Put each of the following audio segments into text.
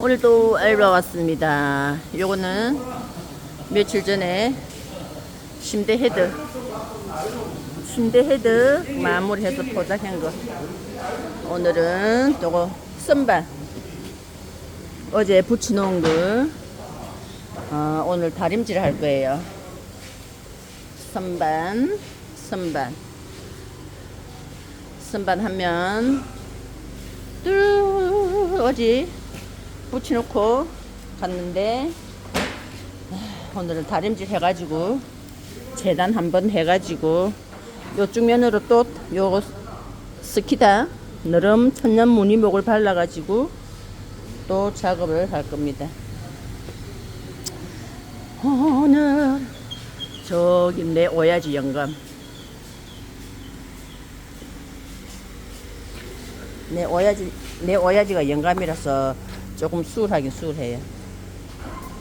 오늘도 알바 왔습니다. 요거는 며칠 전에 침대 헤드, 침대 헤드 마무리해서 포장한 거. 오늘은 요거 선반. 어제 붙여놓은 거. 어, 오늘 다림질 할 거예요. 선반, 선반. 선반 하면 뚜 어지 붙여놓고 갔는데 아, 오늘은 다림질 해가지고 재단 한번 해가지고 요쪽 면으로 또 요거 스키다 너름 천연 무늬목을 발라가지고 또 작업을 할 겁니다. 오늘 저기 내 오야지 영감 내 오야지 내 오야지가 영감이라서 조금 수월하긴 수월해요.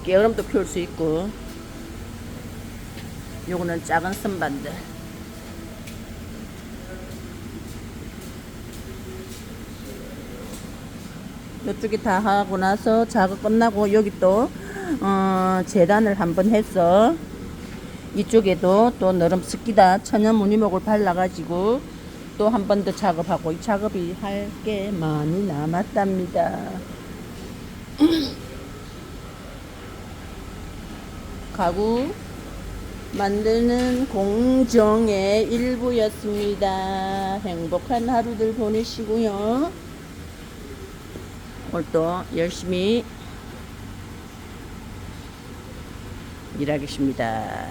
게으름도 피울 수 있고 요거는 작은 선반들 이쪽이 다 하고 나서 작업 끝나고 여기 또 어, 재단을 한번 해서 이쪽에도 또 너름 스키다 천연 무늬목을 발라가지고 또 한 번 더 작업하고 이 작업이 할 게 많이 남았답니다. 가구 만드는 공정의 일부였습니다. 행복한 하루들 보내시고요. 오늘도 열심히 일하겠습니다.